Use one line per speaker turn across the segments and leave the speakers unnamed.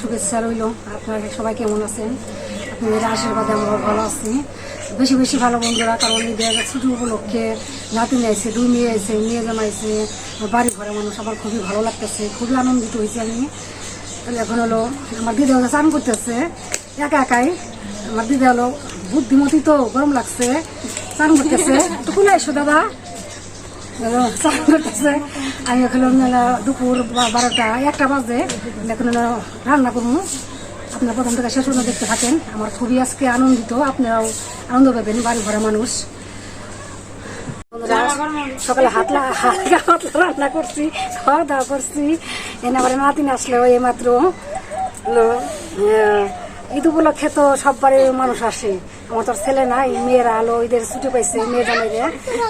শুভেচ্ছা রইল আপনারা সবাই কেমন আছেন? আপনাদের আশীর্বাদে আমরা ভালো আছি। বেশি বেশি ভালো বন্ধুরা, কারণ ঈদের ছুটি উপলক্ষে নাতি নিয়েছে, দুই মেয়ে আছে, মেয়ে জামাইছে বাড়ি ঘরে মানুষ, আমার খুবই ভালো লাগতেছে, খুবই আনন্দিত হয়েছি আমি। তাহলে এখন হলো, আমার দিদি হলো চান করতেছে, একা একাই। আমার দিদি হলো বুদ্ধিমতি তো, গরম লাগছে, চান করতেছে। একটু কোলে এসো দাদা। চান করতেছে। আমি এখন দুপুর বারোটা, একটা বাজে। এখন রান্না করব। আপনারা প্রথম থেকে শেষ পর্যন্ত দেখতে থাকেন। আমার খুবই আজকে আনন্দিত। আপনারাও আনন্দ পাবেন বাড়ি ভরা মানুষ সকালে হাত লা- হালকা হাত রান্না করছি, খাওয়া দাওয়া করছি। এনে আবার নাতিন আসলে, এই মাত্র ঈদ উপলক্ষে তো সব বাড়ির মানুষ আসে। আমার তো ছেলে নাই, মেয়েরা আলো, ঈদের ছুটি পাইছে, মেয়ে জামাইরে।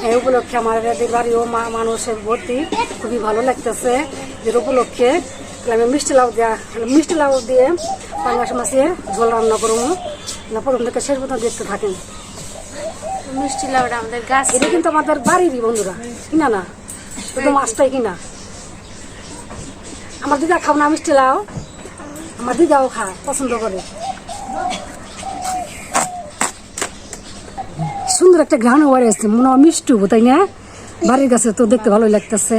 এই উপলক্ষে আমার বাড়িও মা- মানুষের ভর্তি। খুবই ভালো লাগতেছে ঈদের উপলক্ষে। আমি মিষ্টি লাউ দেওয়া মিষ্টি লাউ দিয়ে পাঙ্গাস মাছের ঝোল রান্না করব। না প্রথম থেকে শেষ পর্যন্ত দেখতে থাকেন।
মিষ্টি লাউটা আমাদের গাছ।
এটা কিন্তু আমাদের বাড়িরই বন্ধুরা কিনা না? শুধু মাছটাই কিনা? আমার দিদা খাও না মিষ্টি লাও আমার দিদাও খায় পছন্দ করে। সুন্দর একটা ঘ্রাণ ওয়ারে আসছে মনে হয় মিষ্টি তাই না? বাড়ির কাছে তো দেখতে ভালোই লাগতেছে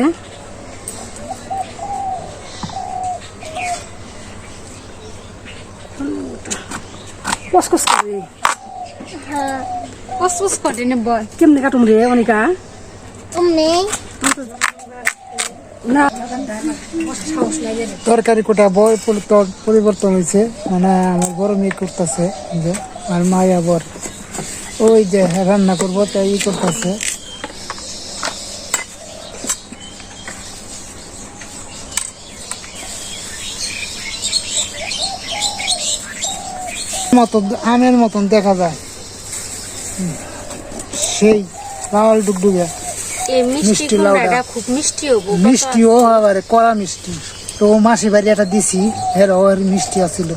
কসকস করে
হ্যাঁ কসকস করে নেব
কেমনে কাটুম রে অনিকা
তুমি
না
তরকারি কোটা বই পরি- পরিবর্তন হয়েছে মানে আমার বড় মেয়ে করতেছে যে আর মাই আবার ওই যে রান্না করব তাই ই করতেছে মতন আমের মতন দেখা যায়। সেই লাল ডুগডুগে
মিষ্টি খুব মিষ্টি হব
মিষ্টিও আবার কড়া মিষ্টি। তো মাসি বাড়ি একটা দিছি এর ওর মিষ্টি আছিল।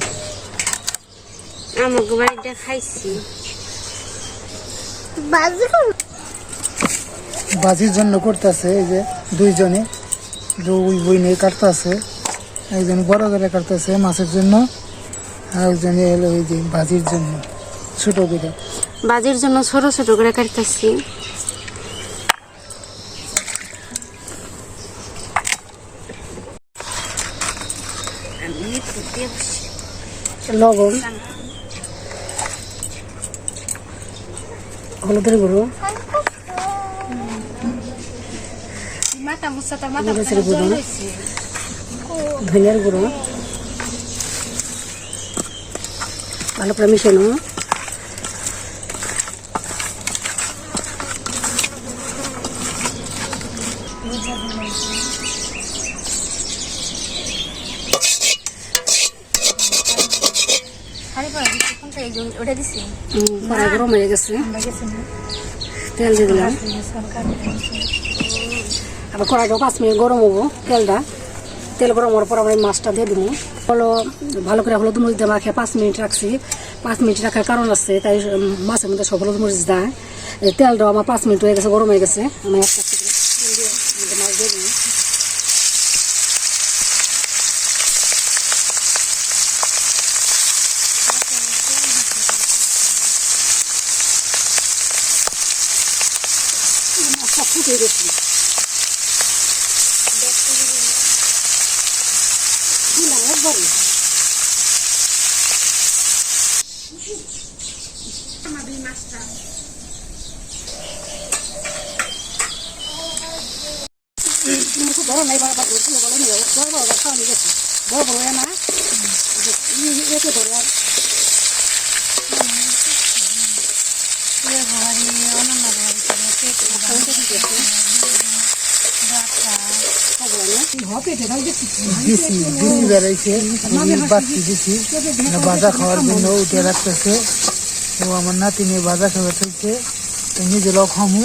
আমাকে বাড়িটা খাইছি।
বাজির জন্য করতেছে এই যে দুইজনে। দুই বই নিয়ে কাটতেছে একজন বড় করে কাটতেছে মাছের জন্য আর একজনে এলো ওই যে ভাজির জন্য ছোট করে।
বাজির জন্য ছোট ছোট করে কাটতেছি।
লবণ। হলুদের গুঁড়ো। ধনিয়ার গুঁড়ো। ভালো করে মিশানো
ওটা দিছি
হুম, কড়াই গরম হয়ে গেছে। তেল দিয়ে দিলাম। আবার কড়াইটা পাঁচ মিনিট গরম হব তেলটা। তেল গরম হওয়ার পর আমরা মাছটা দিয়ে দিব। হলো ভালো করে হলুদ মরিচ দিয়ে মাখিয়ে পাঁচ মিনিট রাখছি। পাঁচ মিনিট রাখার কারণ আছে তাই মাছের মধ্যে সব হলুদ মরিচ দেয়। তেলটাও আমার পাঁচ মিনিট হয়ে গেছে গরম হয়ে গেছে। আমি একটা একটা করে তেল দিয়ে মধ্যে মাছ দিয়ে দিই মাছটা ফুটে গেছে দিলাম একবারই মুখে ধরো নাই বারবার ধরছিল বলে। নিও বড় বড় খাওয়া নিয়ে গেছে বড় বড় না এতে ধরে আর
দিছি দিছি বেড়াইছে বাচ্চি দিছি না খাওয়ার জন্য উঠে রাখতেছে। ও আমার নাতিনি ভাজা খাওয়া চলছে। তো নিজেরাও খামু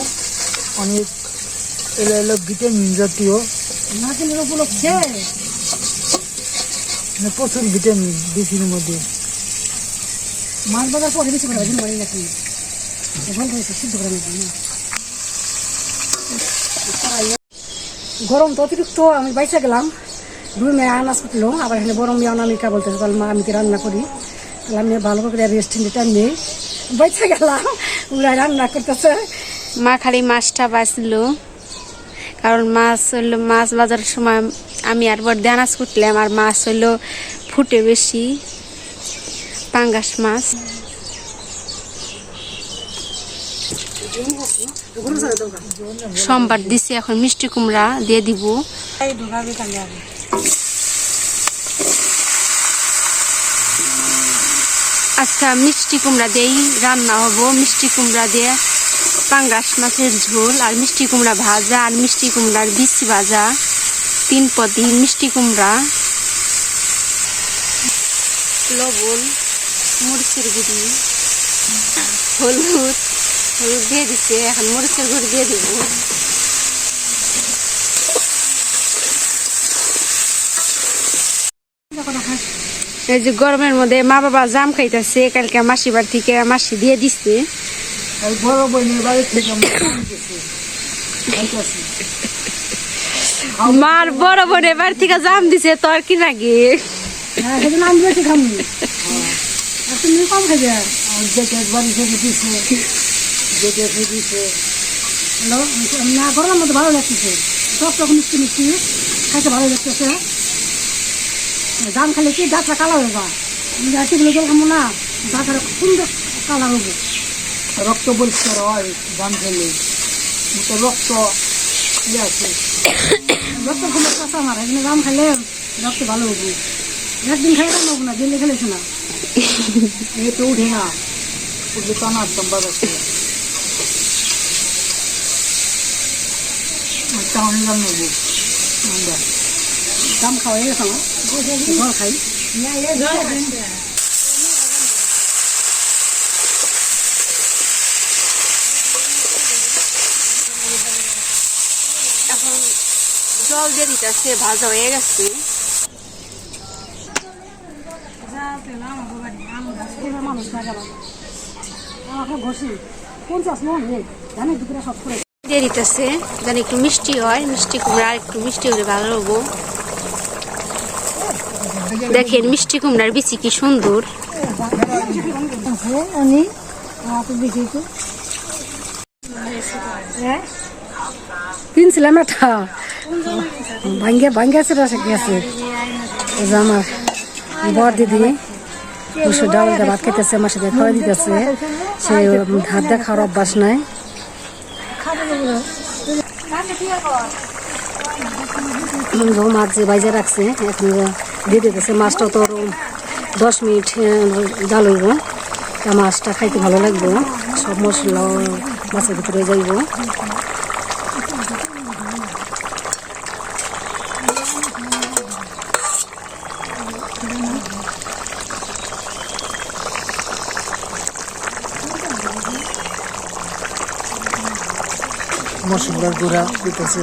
অনেক এলো এলো ভিটামিন জাতীয়। মানে প্রচুর ভিটামিন দেশির মধ্যে।
মাছ বাজার পরে বেশি করে ভাজি মারি নাকি? হয়েছে সিদ্ধ করে নিতে না গরম তো অতিরিক্ত, আমি বাইসা গেলাম। দুই মেয়ে আনাজ কুটলো, আবার এখানে বরং মেয়ে অনামিকা বলতেছে, বল মা, আমি কি রান্না করি? তাহলে আমি ভালো করে রেস্ট নিতে নেই বাইসা গেলাম ওরা রান্না করতেছে।
মা খালি মাছটা বাঁচলো। কারণ মাছ হইল মাছ বাজার সময় আমি আর বড় দানাজ কুটলাম, আর মাছ হইল ফুটে বেশি। পাঙ্গাস মাছ। সোমবার দিছি, এখন মিষ্টি কুমড়া দিয়ে দিব। আচ্ছা মিষ্টি কুমড়া দিয়েই রান্না হব। মিষ্টি কুমড়া দিয়ে পাঙ্গাস মাছের ঝোল আর মিষ্টি কুমড়া ভাজা আর মিষ্টি কুমড়ার বিচি ভাজা। তিন পদি মিষ্টি কুমড়া, লবণ, মরিচের গুঁড়ি, হলুদ হলুদ দিয়ে দিচ্ছে এখন মরিচের গুঁড়ি দিয়ে দিব। এই যে গরমের মধ্যে মা বাবা জাম খাইতেছে কালকে মাসি বাড়ি থেকে মাসি দিয়ে দিচ্ছে
বড় বোনের বাড়ি থেকে।
মার বড় বোন এবার থেকে জাম দিছে তোর কি লাগে?
হ্যাঁ সেদিন আমি বেশি খামনি তুমি কম খাইবে।
বাড়ি থেকে দিছে। এসে দিছে
না গরমের মধ্যে ভালো লাগতেছে। সব রকম মিষ্টি মিষ্টি খাইতে ভালো লাগতেছে। দাম খালি কি দাঁতটা কালো হয়ে আমি রাতিগুলো জল খাব না দাঁতটা সুন্দর কালা হব
রক্ত পরিষ্কার হয় দাম খেলে। তো রক্ত ইয়ে আছে।
রক্ত খুলে কাঁচা আমার এখানে দাম খাইলে রক্ত ভালো হব একদিন খাই দাম হব না দিলে খেলেছে না।
এই তো উঠে না উঠে টানা সম্বাদ আছে। টাউন লাম নেব
দাম খাওয়া আমার ঘর খাই
এখন জল দিয়ে দিতেছে ভাজা হয়ে গেছে।
মানুষ না গেল আমাকে ঘষি পঞ্চাশ মন নেই ধানের দুপুরে সব করে
দিয়ে যেন একটু মিষ্টি হয়, মিষ্টি কুমড়া, একটু মিষ্টি হলে ভালো হব। দেখেন, মিষ্টি কুমড়ার বিচি কি সুন্দর।
কিনছিলাম একটা ভাঙ্গে ভাঙ্গে সেটা গেছে আমার বর দিদি, বসে ডাউল ভাত খেতেছে আমার সাথে খাওয়া দিতেছে। সে হাত দিয়ে খাওয়ার অভ্যাস নাই। মাছ যে বাইজে রাখছে এখন দিয়ে দিতেছে। মাছটা তো দশ মিনিট জাল হইব। মাছটা খাইতে ভালো লাগবে। সব মশলা মাছের ভিতরে যাইব।
মশলার গুঁড়া দিতেছে।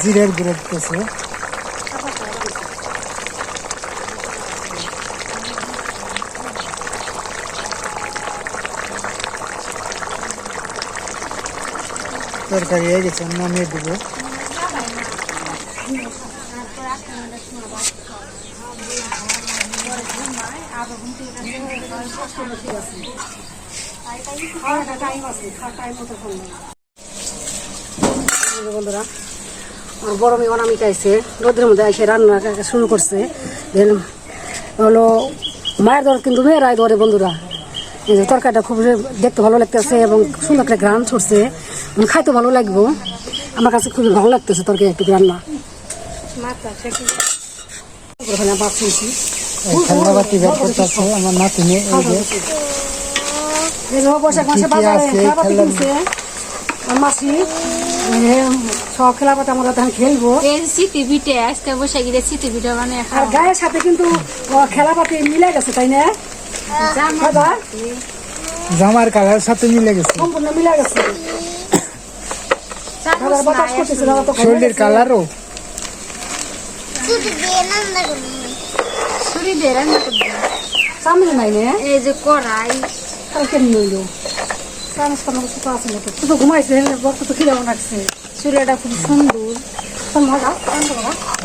জিরের গুঁড়া দিতেছে। তরকারি হয়ে গেছে নামিয়ে দেবো।
বন্ধুরা আমার বড় মেয়ে অনামিকা আইসে রোদের মধ্যে এসে রান্না শুরু করছে। হলো মায়ের দর কিন্তু মেয়েরাই ধরে বন্ধুরা। এই যে তরকারিটা খুব দেখতে ভালো লাগতেছে এবং সুন্দর একটা গ্রান ছড়ছে উম, খাইতে ভালো লাগবো। আমার কাছে খুবই ভালো লাগতেছে তরকারি একটু রান্না। মাছ
খেলনা বাতি বের করতেছে আমার নাতিনে এই যে।
এই যে ও বৈশাখ মাসে
কি কি
বাজারে
আছে?
খেলাপাতি
খেলনা-
কিনছে। আর মাসি সব খেলাপাতি আমরা তখন খেলব।
এই আজকে বসে গিয়ে মানে
আর গায়ের সাথে কিন্তু ও খেলাপাতি মিলে গেছে তাই না?
জামার কালার সাথে মিলে গেছে।
সম্পূর্ণ মিলে
শরীরের কালারও?
শুধু দিয়ে রান্না করি
ছুরি রান্না করব
সামনে নাই নে
এই যে কড়াই
কালকে নিয়ে এলো চামচ কোনো কিছু তো আছে না তো ঘুমাইছে বক্ত তো খিদাও লাগছে
চুলাটা খুব সুন্দর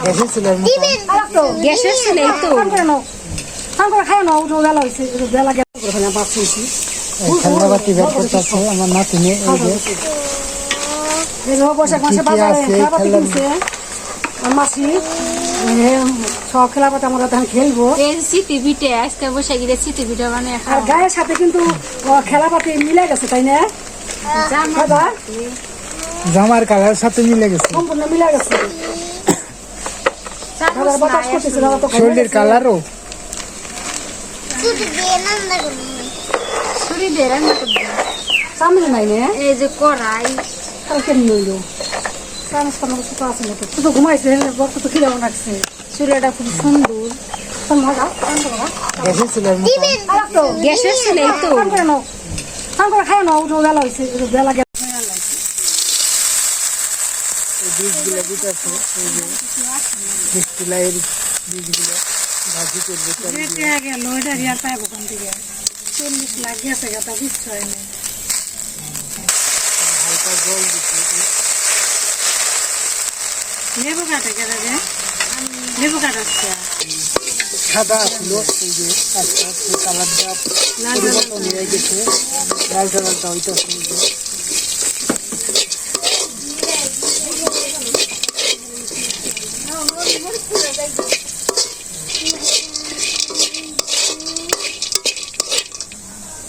গ্যাসের চুলার মতো
গ্যাসের ছেলে তো
উঠো বেলা হয়েছে বেলা গেল করে ফেলে বাস হয়েছি
খেলনা বাতি বের করতেছে আমার নাতিনে এই যে
বৈশাখ মাসে বাজারে কিনছে মাসি সব খেলাপাতি আমরা তখন খেলব।
পিঠে আজকে বসে গিয়ে পিঠে বানিয়ে
আর গায়ের সাথে কিন্তু ও, খেলাপাতি মিলে গেছে তাই না?
জামার কালার সাথে মিলে গেছে।
সম্পূর্ণ মিলে গেছে।
শরীরের কালারও।
সামনে নাই নে।
এই যে কড়াই।
কালকে নিয়ে এলো চামচ কোনো তো আছে না তো তুই ঘুমাইছে বক্ত তো খিদাও লাগছে
চুলাটা খুব সুন্দর।
না
গ্যাসের
তো। খাই নাও। উঠো বেলা হয়েছে বেলা গেল
বীজগুলো দিতেছে এই যে বীজগুলাইয়ের বীজগুলো ভাজি করবে
গেল পাইব ওখান থেকে। চল্লিশ লাখ গেছে গাতা দিচ্ছে হয় না
হালকা জল দিচ্ছে
লেবু কাটে গেলে রে? লেবু কাটাচ্ছে
সাদা আসলো এই যে আস্তে আস্তে কালারটা পরিবর্তন হয়ে গেছে। লালটা লালটা হইতেছে এই যে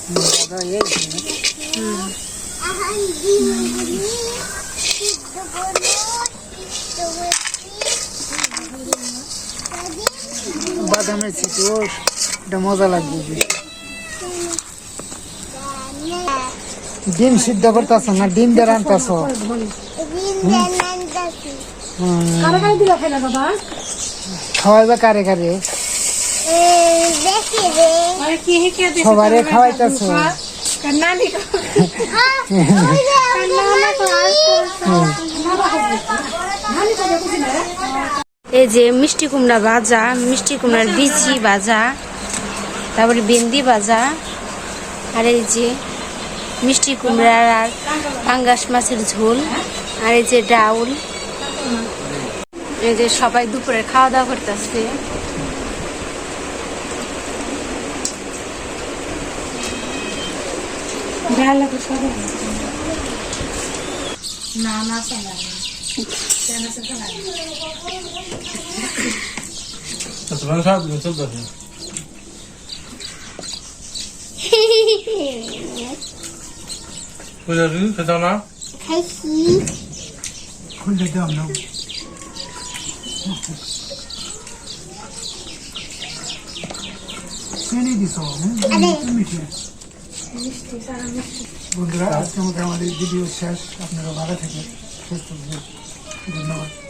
হুম, দাদা এই যে,
আহাই দিদি সিদ্ধ করো সিদ্ধ
ছিটো এটা মজা লাগবে। ডিম সিদ্ধ করতেছ না? ডিম দিয়ে রান্তাছ?
কারে কারে?
খাওয়াইবা সবারে খাওয়াইতেছ।
নানি না
এই যে মিষ্টি কুমড়া ভাজা, মিষ্টি কুমড়ার বিচি ভাজা, তারপরে বেন্দি ভাজা, আর এই যে মিষ্টি কুমড়ার আর পাঙ্গাস মাছের ঝোল, আর এই যে ডাউল। এই যে সবাই দুপুরে খাওয়া দাওয়া করতেছে।
সব না না।
Şart mı? Çok da. Böyle bir kadına
খাইছি
খুলে দাও না চিনি দিছ মিঠে বন্ধুরা আজকে আমাদের আমাদের ভিডিও শেষ আপনারা ভালো থাকেন সুস্থ ধন্যবাদ